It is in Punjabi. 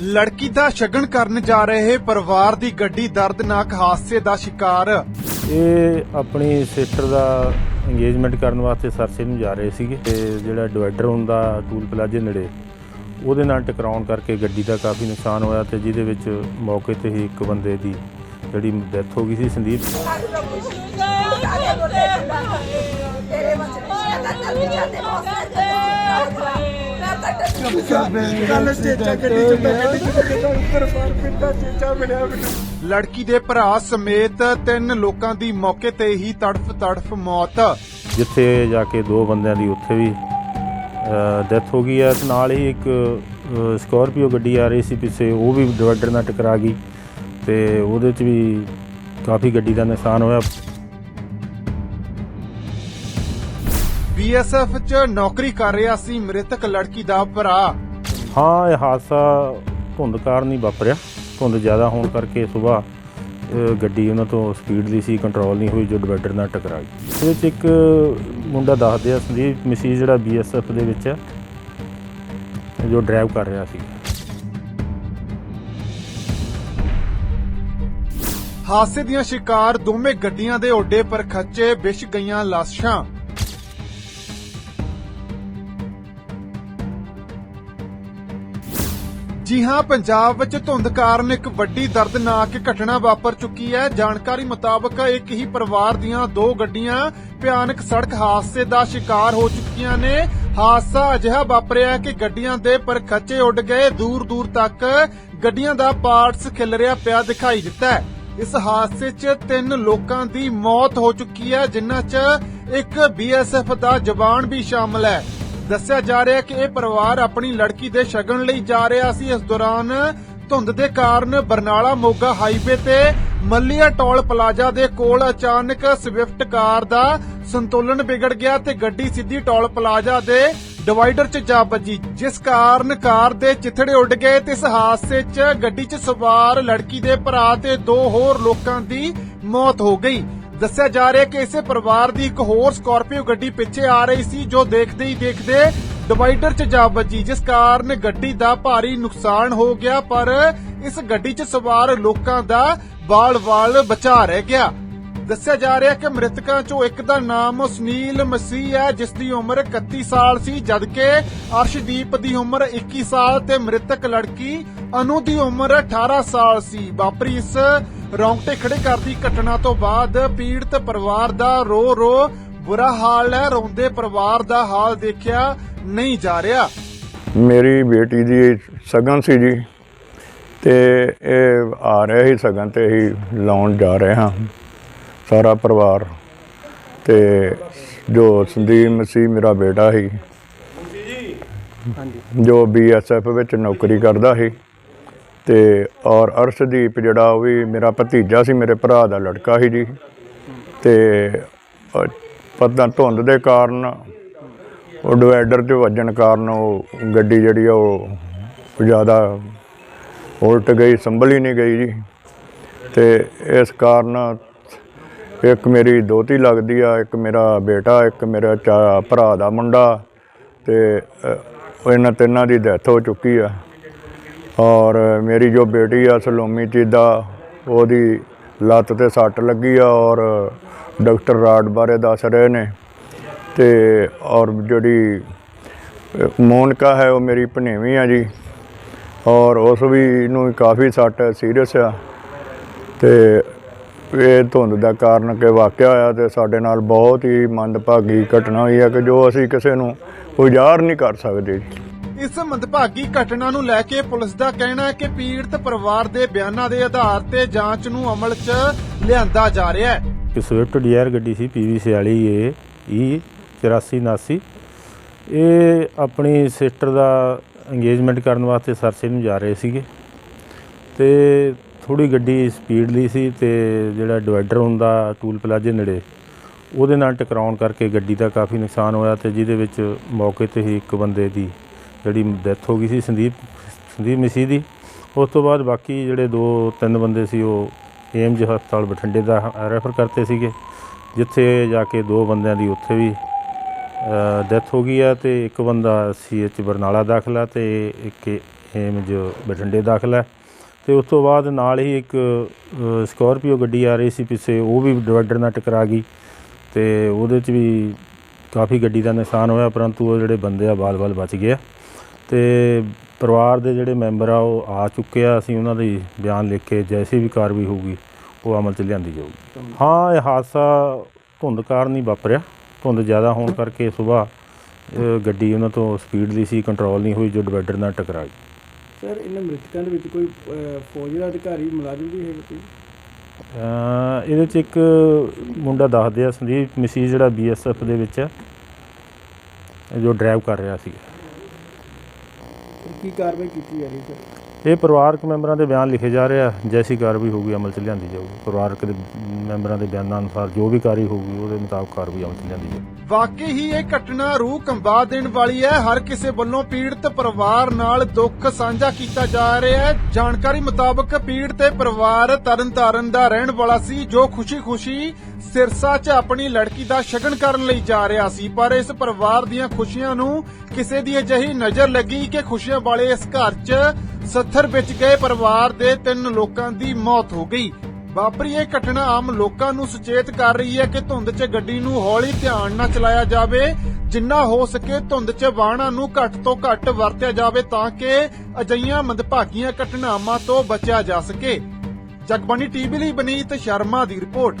ਲੜਕੀ ਦਾ ਸ਼ਗਨ ਕਰਨ ਜਾ ਰਹੇ ਪਰਿਵਾਰ ਦੀ ਗੱਡੀ ਦਰਦਨਾਕ ਹਾਦਸੇ ਦਾ ਸ਼ਿਕਾਰ। ਇਹ ਆਪਣੀ ਸਿਸਟਰ ਦਾ ਇੰਗੇਜਮੈਂਟ ਕਰਨ ਵਾਸਤੇ ਸਰਸੇ ਨੂੰ ਜਾ ਰਹੇ ਸੀਗੇ ਤੇ ਜਿਹੜਾ ਡਿਵਾਈਡਰ ਹੁੰਦਾ ਟੂਲ ਪਲਾਜ਼ੇ ਨੇੜੇ ਉਹਦੇ ਨਾਲ ਟਕਰਾਉਣ ਕਰਕੇ ਗੱਡੀ ਦਾ ਕਾਫੀ ਨੁਕਸਾਨ ਹੋਇਆ ਤੇ ਜਿਹਦੇ ਵਿੱਚ ਮੌਕੇ ਤੇ ਹੀ ਇੱਕ ਬੰਦੇ ਦੀ ਜਿਹੜੀ ਡੈਥ ਹੋ ਗਈ ਸੀ ਸੰਦੀਪ। ਤੇਰੇ ਬੱਚੇ ਮੈਂ ਤਾਂ ਕੱਲ ਚੇਚਾ ਗੱਡੀ ਚ ਮੈਂ ਗੱਡੀ ਚ ਕਿਤਾ ਉੱਪਰ ਫਾਰ ਪਿੰਡਾ ਚੇਚਾ ਮਿਲਿਆ ਮੈਨੂੰ ਲੜਕੀ ਦੇ ਭਰਾ ਸਮੇਤ ਤਿੰਨ ਲੋਕਾਂ ਦੀ ਮੌਕੇ ਤੇ ਹੀ ਤੜਫ ਤੜਫ ਮੌਤ। ਜਿੱਥੇ ਜਾ ਕੇ ਦੋ ਬੰਦਿਆਂ ਦੀ ਉੱਥੇ ਵੀ ਡੈਥ ਹੋ ਗਈ ਹੈ ਨਾਲ ਹੀ ਇੱਕ ਸਕਾਰਪੀਓ ਗੱਡੀ ਆ ਰਹੀ ਸੀ ਪਿੱਛੇ, ਉਹ ਵੀ ਡਿਵਾਈਡਰ ਨਾਲ ਟਕਰਾ ਗਈ ਤੇ ਉਹਦੇ 'ਚ ਵੀ ਕਾਫੀ ਗੱਡੀ ਦਾ ਨੁਕਸਾਨ ਹੋਇਆ। ਬੀਐਸਐਫ 'ਚ ਨੌਕਰੀ ਕਰ ਰਿਹਾ ਸੀ ਮ੍ਰਿਤਕ ਲੜਕੀ ਦਾ ਭਰਾ। ਹਾਂ ਇਹ ਹਾਦਸਾ ਧੁੰਦ ਕਾਰਨ ਹੀ ਵਾਪਰਿਆ। ਧੁੰਦ ਜ਼ਿਆਦਾ ਹੋਣ ਕਰਕੇ ਸਵੇਰ ਗੱਡੀ ਉਹਨਾਂ ਤੋਂ ਸਪੀਡ ਦੀ ਸੀ ਕੰਟਰੋਲ ਨਹੀਂ ਹੋਈ ਜੋ ਡਿਵਾਈਡਰ ਨਾਲ ਟਕਰਾ ਗਈ ਉਹਦੇ ਵਿੱਚ ਇੱਕ ਮੁੰਡਾ ਦੱਸਦੇ ਆ ਸੰਦੀਪ ਮਸੀਹ ਜਿਹੜਾ ਬੀਐਸਐਫ ਦੇ ਵਿੱਚ ਹੈ ਜੋ ਡਰਾਈਵ ਕਰ ਰਿਹਾ ਸੀ। ਹਾਦਸੇ ਦੀਆਂ ਸ਼ਿਕਾਰ ਦੋਵੇਂ ਗੱਡੀਆਂ ਦੇ ਓਡੇ ਪਰ ਖੱਚੇ ਵਿਛ ਗਈਆਂ ਲਾਸ਼ਾਂ। ਜੀ ਹਾਂ, ਪੰਜਾਬ ਵਿੱਚ ਧੁੰਦ ਕਾਰਨ ਇੱਕ ਵੱਡੀ ਦਰਦਨਾਕ ਘਟਨਾ ਵਾਪਰ ਚੁੱਕੀ ਹੈ। ਜਾਣਕਾਰੀ ਮੁਤਾਬਕ ਇੱਕ ਹੀ ਪਰਿਵਾਰ ਦੀਆਂ ਦੋ ਗੱਡੀਆਂ ਭਿਆਨਕ ਸੜਕ ਹਾਦਸੇ ਦਾ ਸ਼ਿਕਾਰ ਹੋ ਚੁੱਕੀਆਂ ਨੇ। ਹਾਦਸਾ ਅਜਿਹਾ ਵਾਪਰਿਆ ਕਿ ਗੱਡੀਆਂ ਦੇ ਪਰਖੱਚੇ ਉੱਡ ਗਏ। ਦੂਰ ਦੂਰ ਤੱਕ ਗੱਡੀਆਂ ਦਾ ਪਾਰਟਸ ਖਿਲਰਿਆ ਪਿਆ ਦਿਖਾਈ ਦਿੱਤਾ ਇਸ ਹਾਦਸੇ 'ਚ ਤਿੰਨ ਲੋਕਾਂ ਦੀ ਮੌਤ ਹੋ ਚੁੱਕੀ ਹੈ, ਜਿਨ੍ਹਾਂ 'ਚ ਇੱਕ ਬੀਐਸਐਫ ਦਾ ਜਵਾਨ ਵੀ ਸ਼ਾਮਲ ਹੈ। ਦੱਸਿਆ ਜਾ ਰਿਹਾ ਹੈ ਕਿ ਇਹ ਪਰਿਵਾਰ ਆਪਣੀ ਲੜਕੀ ਦੇ ਸ਼ਗਨ ਲਈ ਜਾ ਰਿਹਾ ਸੀ। ਇਸ ਦੌਰਾਨ ਧੁੰਦ ਦੇ ਕਾਰਨ ਬਰਨਾਲਾ ਮੋਗਾ ਹਾਈਵੇ ਤੇ ਮੱਲੀਆ ਟੋਲ ਪਲਾਜ਼ਾ ਦੇ ਕੋਲ ਅਚਾਨਕ ਸਵਿਫਟ ਕਾਰ ਦਾ ਸੰਤੁਲਨ ਵਿਗੜ ਗਿਆ ਤੇ ਗੱਡੀ ਸਿੱਧੀ ਟੋਲ ਪਲਾਜ਼ਾ ਦੇ ਡਿਵਾਈਡਰ 'ਚ ਜਾ ਵੱਜੀ, ਜਿਸ ਕਾਰਨ ਕਾਰ ਦੇ ਚਿਥੜੇ ਉੱਡ ਗਏ ਤੇ ਇਸ ਹਾਦਸੇ 'ਚ ਗੱਡੀ 'ਚ ਸਵਾਰ ਲੜਕੀ ਦੇ ਭਰਾ ਤੇ ਦੋ ਹੋਰ ਲੋਕਾਂ ਦੀ ਮੌਤ ਹੋ ਗਈ। ਦੱਸਿਆ ਜਾ ਰਿਹਾ ਕਿ ਇਸੇ ਪਰਿਵਾਰ ਦੀ ਇੱਕ ਹੋਰ ਸਕਾਰਪੀਓ ਗੱਡੀ ਪਿੱਛੇ ਆ ਰਹੀ ਸੀ, ਜੋ ਦੇਖਦੇ ਹੀ ਦੇਖਦੇ ਡਿਵਾਈਡਰ 'ਚ ਜਾ ਵੱਜੀ, ਜਿਸ ਕਾਰਨ ਗੱਡੀ ਦਾ ਭਾਰੀ ਨੁਕਸਾਨ ਹੋ ਗਿਆ, ਪਰ ਇਸ ਗੱਡੀ 'ਚ ਸਵਾਰ ਲੋਕਾਂ ਦਾ ਵਾਲ-ਵਾਲ ਬਚਾ ਰਹਿ ਗਿਆ। ਦੱਸਿਆ ਜਾ ਰਿਹਾ ਹੈ ਕਿ ਮ੍ਰਿਤਕਾਂ 'ਚੋਂ ਇੱਕ ਦਾ ਨਾਮ ਸੁਨੀਲ ਮਸੀਹ ਹੈ, ਜਿਸ ਦੀ ਉਮਰ 31 ਸਾਲ ਸੀ, ਜਦਕਿ ਅਰਸ਼ਦੀਪ ਦੀ ਉਮਰ 21 ਸਾਲ ਤੇ ਮ੍ਰਿਤਕ ਲੜਕੀ ਅਨੂ ਦੀ ਉਮਰ 18 ਸਾਲ ਸੀ। ਵਾਪਰੀ ਇਸ ਰੌਂਗਟੇ ਖੜੇ ਕਰਦੀ ਘਟਨਾ ਤੋਂ ਬਾਅਦ ਪੀੜਤ ਪਰਿਵਾਰ ਦਾ ਰੋ ਰੋ ਬੁਰਾ ਹਾਲ ਹੈ। ਰੋਂਦੇ ਪਰਿਵਾਰ ਦਾ ਹਾਲ ਦੇਖਿਆ ਨਹੀਂ ਜਾ ਰਿਹਾ। ਮੇਰੀ ਬੇਟੀ ਦੀ ਸਗਨ ਸੀ ਜੀ ਤੇ ਇਹ ਆ ਰਿਹਾ ਸੀ ਸਗਨ ਤੇ ਹੀ ਲਾਉਣ ਜਾ ਰਹੇ ਹਾਂ। ਸਾਰਾ ਪਰਿਵਾਰ ਤੇ ਜੋ ਸੰਦੀਪ ਮਸੀਹ ਮੇਰਾ ਬੇਟਾ ਸੀ। ਜੋ। ਬੀਐਸਐਫ ਵਿੱਚ ਨੌਕਰੀ ਕਰਦਾ ਸੀ। ਤੇ ਔਰ ਅਰਸ਼ਦੀਪ ਜਿਹੜਾ ਉਹ ਵੀ ਮੇਰਾ ਭਤੀਜਾ ਸੀ, ਮੇਰੇ ਭਰਾ ਦਾ ਲੜਕਾ ਸੀ ਜੀ। ਤੇ ਪਤਾ ਧੁੰਦ ਦੇ ਕਾਰਨ, ਉਹ ਡਿਵਾਈਡਰ 'ਚ ਵੱਜਣ ਕਾਰਨ ਉਹ ਗੱਡੀ ਜਿਹੜੀ ਆ ਉਹ ਜ਼ਿਆਦਾ ਉਲਟ ਗਈ, ਸੰਭਲ ਹੀ ਨਹੀਂ ਗਈ ਜੀ। ਤੇ ਇਸ ਕਾਰਨ ਇੱਕ ਮੇਰੀ ਦੋਤੀ ਲੱਗਦੀ ਆ, ਇੱਕ ਮੇਰਾ ਬੇਟਾ, ਇੱਕ ਮੇਰਾ ਚਾ, ਭਰਾ ਦਾ ਮੁੰਡਾ ਤੇ ਇਹਨਾਂ ਤਿੰਨਾਂ ਦੀ ਡੈਥ ਹੋ ਚੁੱਕੀ ਆ। ਔਰ ਮੇਰੀ ਜੋ ਬੇਟੀ ਆ ਸਲੋਮੀ ਚੀਦਾ ਉਹਦੀ ਲੱਤ ਤੇ ਸੱਟ ਲੱਗੀ ਆ ਔਰ ਡਾਕਟਰ ਰਾਡ ਬਾਰੇ ਦੱਸ ਰਹੇ ਨੇ। ਤੇ ਔਰ ਜਿਹੜੀ ਮੋਨਕਾ ਹੈ, ਉਹ ਮੇਰੀ ਭਣੇਵੀਂ ਆ ਜੀ। ਔਰ ਉਸ ਵੀ ਨੂੰ ਕਾਫੀ ਸੱਟ ਸੀਰੀਅਸ ਆ। ਤੇ ਇਹ ਧੁੰਦ ਦਾ ਕਾਰਨ ਕਿ ਵਾਕਿਆ ਹੋਇਆ ਤੇ ਸਾਡੇ ਨਾਲ ਬਹੁਤ ਹੀ ਮੰਦਭਾਗੀ ਘਟਨਾ ਹੋਈ ਹੈ ਕਿ ਜੋ ਅਸੀਂ ਕਿਸੇ ਨੂੰ ਉਜਾੜ ਨਹੀਂ ਕਰ ਸਕਦੇ। ਜੀ ਇਸ ਮੰਦਭਾਗੀ ਘਟਨਾ ਨੂੰ ਲੈ ਕੇ ਪੁਲਿਸ ਦਾ ਕਹਿਣਾ ਹੈ ਕਿ ਪੀੜਤ ਪਰਿਵਾਰ ਦੇ ਬਿਆਨਾਂ ਦੇ ਆਧਾਰ ਤੇ ਜਾਂਚ ਨੂੰ ਅਮਲ 'ਚ ਲਿਆਂਦਾ ਜਾ ਰਿਹਾ ਹੈ। ਕਿ ਸਵਿਫਟ ਡਿਜ਼ਾਇਰ ਗੱਡੀ ਸੀ ਪੀਵੀ 46 ਏ, ਈ 8479 ਇਹ ਆਪਣੀ ਸਿਸਟਰ ਦਾ ਇੰਗੇਜਮੈਂਟ ਕਰਨ ਵਾਸਤੇ ਸਰਸੇ ਨੂੰ ਜਾ ਰਹੇ ਸੀਗੇ। ਤੇ ਥੋੜੀ ਗੱਡੀ ਸਪੀਡ ਲਈ ਸੀ ਤੇ ਜਿਹੜਾ ਡਿਵਾਈਡਰ ਹੁੰਦਾ, ਟੂਲ ਪਲਾਜ਼ੇ ਨੇੜੇ, ਉਹਦੇ ਨਾਲ ਟਕਰਾਉਣ ਕਰਕੇ ਗੱਡੀ ਦਾ ਕਾਫੀ ਨੁਕਸਾਨ ਹੋਇਆ ਤੇ ਜਿਹਦੇ ਵਿੱਚ ਮੌਕੇ ਤੇ ਹੀ ਇੱਕ ਬੰਦੇ ਦੀ ਜਿਹੜੀ ਡੈਥ ਹੋ ਗਈ ਸੀ ਸੰਦੀਪ ਸੰਦੀਪ ਮਸੀਹ ਦੀ ਉਸ ਤੋਂ ਬਾਅਦ ਬਾਕੀ ਜਿਹੜੇ ਦੋ ਤਿੰਨ ਬੰਦੇ ਸੀ ਉਹ ਏਮਜ ਹਸਪਤਾਲ ਬਠਿੰਡੇ ਦਾ ਰੈਫਰ ਕਰਤੇ ਸੀਗੇ ਜਿੱਥੇ ਜਾ ਕੇ ਦੋ ਬੰਦਿਆਂ ਦੀ ਉੱਥੇ ਵੀ ਡੈਥ ਹੋ ਗਈ ਆ ਤੇ ਇੱਕ ਬੰਦਾ ਸੀਐਚ ਬਰਨਾਲਾ ਦਾਖਲਾ ਤੇ ਇੱਕ ਏਮਜ ਬਠਿੰਡੇ ਦਾਖਲਾ ਹੈ ਤੇ ਉਸ ਤੋਂ ਬਾਅਦ ਨਾਲ ਹੀ ਇੱਕ ਅ, ਸਕਾਰਪੀਓ ਗੱਡੀ ਆ ਰਹੀ ਸੀ ਪਿੱਛੇ ਉਹ ਵੀ ਡਿਵਾਈਡਰ ਨਾਲ ਟਕਰਾ ਗਈ ਤੇ ਉਹਦੇ 'ਚ ਵੀ ਕਾਫੀ ਗੱਡੀ ਦਾ ਨੁਕਸਾਨ ਹੋਇਆ ਪਰੰਤੂ ਉਹ ਜਿਹੜੇ ਬੰਦੇ ਆ ਬਾਲ-ਬਾਲ ਬਚ ਗਏ ਤੇ ਪਰਿਵਾਰ ਦੇ ਜਿਹੜੇ ਮੈਂਬਰ ਆ ਉਹ ਆ ਚੁੱਕੇ ਆ। ਅਸੀਂ ਉਹਨਾਂ ਦੀ ਬਿਆਨ ਲਿਖ ਕੇ ਜੈਸੀ ਵੀ ਕਾਰਵਾਈ ਹੋਊਗੀ ਉਹ ਅਮਲ 'ਚ ਲਿਆਂਦੀ ਜਾਊਗੀ। ਹਾਂ ਇਹ ਹਾਦਸਾ ਧੁੰਦ ਕਾਰਨ ਹੀ ਵਾਪਰਿਆ। ਧੁੰਦ ਜ਼ਿਆਦਾ ਹੋਣ ਕਰਕੇ ਸਵੇਰ ਗੱਡੀ ਉਹਨਾਂ ਤੋਂ ਸਪੀਡ ਦੀ ਸੀ ਕੰਟਰੋਲ ਨਹੀਂ ਹੋਈ ਜੋ ਡਿਵਾਈਡਰ ਨਾਲ ਟਕਰਾ ਗਈ ਸਰ ਇਹਨਾਂ ਮ੍ਰਿਤਕਾਂ ਦੇ ਵਿੱਚ ਕੋਈ ਫੌਜ ਦਾ ਅਧਿਕਾਰੀ ਮੁਲਾਜ਼ਮ ਵੀ ਹੈ ਕੋਈ? ਇਹਦੇ ਚ ਇੱਕ ਮੁੰਡਾ ਦੱਸਦੇ ਆ ਸੰਦੀਪ ਮਸੀਹ ਜਿਹੜਾ ਬੀਐਸਐਫ ਦੇ ਵਿੱਚ ਹੈ ਜੋ ਡਰਾਈਵ ਕਰ ਰਿਹਾ ਸੀ ਕੀ ਕਾਰਵਾਈ ਕੀਤੀ ਜਾ ਰਹੀ ਸਰ? ਇਹ ਪਰਿਵਾਰਕ ਮੈਂਬਰਾਂ ਦੇ ਬਿਆਨ ਲਿਖੇ ਜਾ ਰਹੇ ਆ। ਜੈਸੀ ਕਾਰਵਾਈ ਹੋਊਗੀ, ਅਮਲ ਚ ਲਿਆਂਦੀ ਜਾਊਗੀ। ਪਰਿਵਾਰਕ ਦੇ ਮੈਂਬਰਾਂ ਦੇ ਬਿਆਨਾਂ ਅਨੁਸਾਰ ਜੋ ਵੀ ਕਾਰਵਾਈ ਹੋਊਗੀ, ਉਹਦੇ ਮੁਤਾਬਕ ਕਾਰਵਾਈ ਅਮਲ ਚ ਲਿਆਂਦੀ ਜਾਊਗੀ। ਵਾਕਈ ਹੀ ਇਹ ਘਟਨਾ ਰੂਹ ਕੰਬਾ ਦੇਣ ਵਾਲੀ ਹੈ। ਹਰ ਕਿਸੇ ਵੱਲੋਂ ਪੀੜਤ ਪਰਿਵਾਰ ਨਾਲ ਦੁੱਖ ਸਾਂਝਾ ਕੀਤਾ ਜਾ ਰਿਹਾ ਹੈ। ਜਾਣਕਾਰੀ ਮੁਤਾਬਕ ਪੀੜਤ ਪਰਿਵਾਰ ਤਰਨਤਾਰਨ ਦਾ ਰਹਿਣ ਵਾਲਾ ਸੀ, ਜੋ ਖੁਸ਼ੀ-ਖੁਸ਼ੀ ਸਿਰਸਾ 'ਚ ਆਪਣੀ ਲੜਕੀ ਦਾ ਸ਼ਗਨ ਕਰਨ ਲਈ ਜਾ ਰਿਹਾ ਸੀ। ਪਰ ਇਸ ਪਰਿਵਾਰ ਦੀਆਂ ਖੁਸ਼ੀਆਂ ਨੂੰ ਕਿਸੇ ਦੀ ਅਜਿਹੀ ਨਜ਼ਰ ਲੱਗੀ ਕਿ ਖੁਸ਼ੀਆਂ ਵਾਲੇ ਇਸ ਘਰ 'ਚ ਸੱਥਰ ਵਿੱਚ ਗਏ ਪਰਿਵਾਰ ਦੇ ਤਿੰਨ ਲੋਕਾਂ ਦੀ ਮੌਤ ਹੋ ਗਈ। ਵਾਪਰੀ ਇਹ ਘਟਨਾ ਆਮ ਲੋਕਾਂ ਨੂੰ ਸੁਚੇਤ ਕਰ ਰਹੀ ਹੈ ਕਿ ਧੁੰਦ 'ਚ ਗੱਡੀ ਨੂੰ ਹੌਲੀ ਧਿਆਨ ਨਾਲ ਚਲਾਇਆ ਜਾਵੇ, ਜਿੰਨਾ ਹੋ ਸਕੇ ਧੁੰਦ 'ਚ ਵਾਹਨਾਂ ਨੂੰ ਘੱਟ ਤੋਂ ਘੱਟ ਵਰਤਿਆ ਜਾਵੇ ਤਾਂ ਕਿ ਅਜਈਆਂ ਮੰਦਭਾਗੀਆਂ ਘਟਨਾਵਾਂ ਤੋਂ ਬਚਿਆ ਜਾ ਸਕੇ। ਜਗਬਾਣੀ ਟੀਵੀ ਲਈ ਬਨੀਤ ਸ਼ਰਮਾ ਦੀ ਰਿਪੋਰਟ।